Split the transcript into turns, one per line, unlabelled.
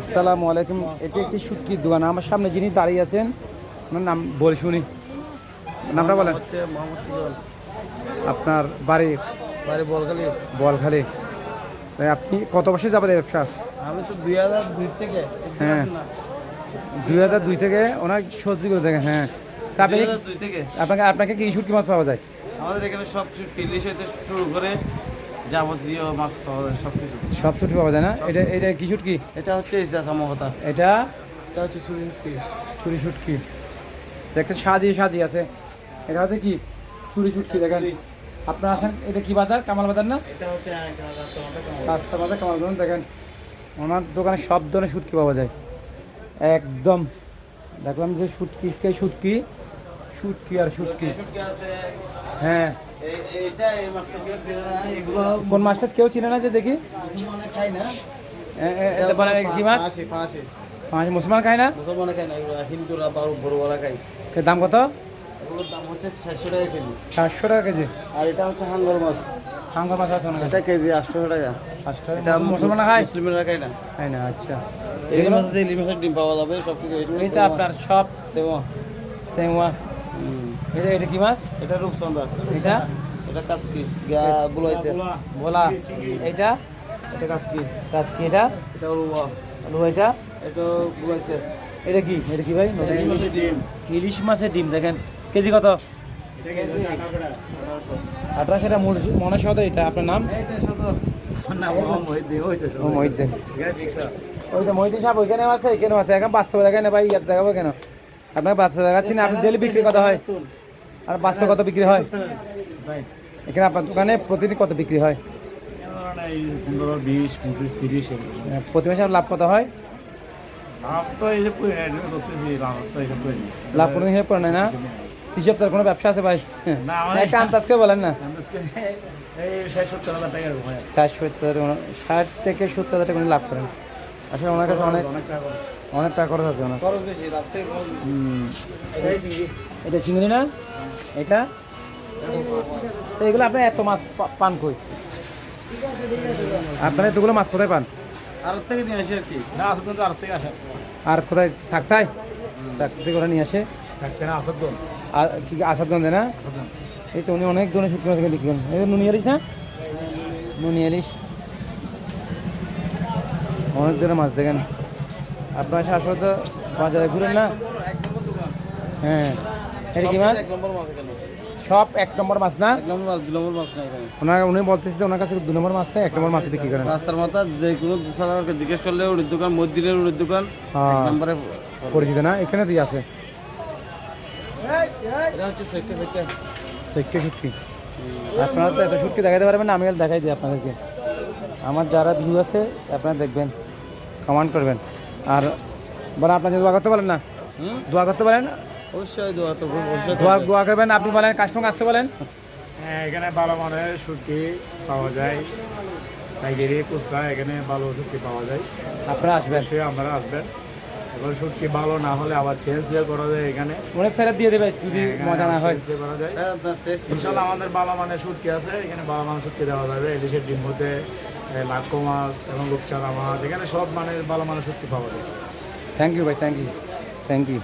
আসসালামু আলাইকুম। এটি একটি শুটকির দোকান। আমার সামনে যিনি দাঁড়িয়ে আছেন ওনার নাম বলে শুনি। নামটা বলেন।
হচ্ছে মোহাম্মদ সুজল
আপনার বাড়ি?
বাড়ি বলখালি।
বলখালি। আপনি কত বছর যাবেন এই ব্যবসা?
আমি তো দুই হাজার দুই থেকে।
হ্যাঁ। দুই হাজার দুই থেকে ওনার সবজি করে দেখেন হ্যাঁ। আপনি
দুই থেকে।
আপনাকে আপনাকে কি শুটকি মাছ পাওয়া যায়?
আমাদের এখানে সব ইলিশ শুরু করে যাবতীয় মাছ সব কিছু
সব শুটকি পাওয়া যায় না? এটা এটা কি শুটকি?
এটা হচ্ছে ইসা সামহতা
এটা?
এটা হচ্ছে চুরি শুটকি।
ছুরি শুটকি। দেখছেন সাজিয়ে সাজিয়ে আছে। এটা হচ্ছে কি? ছুরি শুটকি দেখেন। আপনার আসেন এটা কি বাজার? কামাল বাজার না?
মধ্যে
রাস্তা বাজার কামাল বাজার দেখেন। ওনার দোকানে সব ধরনের শুটকি পাওয়া যায়। একদম। দেখলাম যে শুটকি কে শুটকি? শুটকি আর শুটকি হ্যাঁ।
এই- এই
কোন মাছটা কেউ চিনে না যে দেখি? এটা কি মাছ?
ফাঁসি
মুসলমান খায় না?
মুসলমানে খায় না হিন্দুরা বড় বড় বড় খায়
দাম কত?
দাম হচ্ছে চারশো টাকা কেজি।
চারশো টাকা কেজি।
আর এটা হচ্ছে হাঙ্গর মাছ।
হাঙ্গা মাছ আছে
এটা কেজি আটশো টাকা।
পাঁচটা
এটা
মুসলমান খায়?
মুসলিমরা খায় না।
খায় না আচ্ছা।
ইলিশ মাছ আছে ইলিশ মাছের ডিম পাওয়া যাবে সব কিছু
এইটা আপনার সব
সেমা
সেমা এটা এটা কি মাছ?
এটা রূপচন্দা
এটা?
এটা কাসকি গা বুলাইছে।
বলা এটা
এটা কাসকি
এটা?
এটা
এটা?
এটা বুলাইছে।
এটা কি? এটা কি ভাই? ইলিশ মাছের ডিম। দেখেন। কেজি কত? টাকা মূল- মনে এটা। আপনার নাম?
এইটা সদর
ও মহিদ্দিন ওইটা মহিদ্দিন সাহেব ওইখানেও আছে এখানেও আছে। এখন বাস্তবে দেখেন না ভাই ইয়ার দেখাবো কেন? আপনাকে বাস্তবে দেখাচ্ছি না আপনি ডেলি বিক্রি কত হয়? আর বাস্তবে কত বিক্রি হয়? এখানে আপনার দোকানে প্রতিদিন কত বিক্রি হয়? আহ, প্রতি মাসে লাভ কত হয়?
লাভ
কোনো হিসেবে পড়ে না? কৃষক তার কোনো ব্যবসা আছে ভাই? একটা আন্দাজ করে বলেন না।
ষাট সত্তর হাজার টাকা
ষাট থেকে সত্তর হাজার টাকা লাভ করেন। আসলে ওনার কাছে অনেক
অনেক টাকা খরচ।
অনেক টাকা খরচ আছে ওনার
থেকে।
এটা চিংড়ি। না? এটা? তো এগুলো আপনি এত মাছ পা- পান কই? আপনার এতগুলো মাছ কোথায় পান?
আর থেকে নিয়ে আসি আর কি।
না আসত তো আর থেকে আসে।
আর কোথায়? সাকতায় সাকতে থেকে ওরা নিয়ে আসে? আর কি আসাদগঞ্জে না? এই তো উনি অনেক ধরনের শুকনো মাছ এখানে বিক্রি করেন। এই নুনি আলিশ না? নুনি আলিশ। অনেক ধরনের মাছ দেখেন। আপনার শাশুড়ি তো বাজারে ঘুরেন না? হ্যাঁ। এটা কি মাছ?
মাছ
সব এক নম্বর মাছ না?
এক নম্বর মাছ দু নম্বর মাছ না এখানে।
ওনার উনি বলতেছে যে ওনার কাছে দু নম্বর মাছটা এক নম্বর মাছ বিক্রি করেন।
রাস্তার মাথা যে কোনো সাদাকে জিজ্ঞেস করলে উড়ির দোকান মসজিদের উড়ির দোকান এক
হ্যাঁ।
নম্বরে
পরিচিত না? এখানে তুই আছে। সৈক্য আপনারা তো এত শুটকি দেখাতে পারবেন না আমি আর দেখাই দিই আপনাদেরকে। আমার যারা ভিউ আছে আপনারা দেখবেন। কমেন্ট করবেন। আর বলে আপনার যে দোয়া করতে পারেন না?
হুম?
দোয়া করতে পারেন
অবশ্যই দোয়া তো অবশ্যই
দোয়া দোয়া করবেন। আপনি বলেন কাস্টমার আসতে বলেন।
হ্যাঁ এখানে ভালো মানের শুটকি পাওয়া যায়। টাইগেরি কুচরা এখানে ভালো শুটকি পাওয়া যায়।
আপনারা আসবেন।
অবশ্যই আপনারা আসবেন। এবার শুটকি ভালো না হলে আবার চেঞ্জ করা যায় এখানে।
মনে ফেরত দিয়ে দেবে যদি মজা না হয়।
করা যায়।
হ্যাঁ
ইনশাল্লাহ আমাদের ভালো মানের শুটকি আছে। এখানে ভালো মানের শুটকি দেওয়া যাবে। ইলিশের ডিম হতে লাক্কো মাছ এবং রূপচাঁদা মাছ, এখানে সব মানের ভালো মানের সত্যি পাওয়া যায়।
থ্যাংক ইউ ভাই থ্যাংক ইউ থ্যাংক ইউ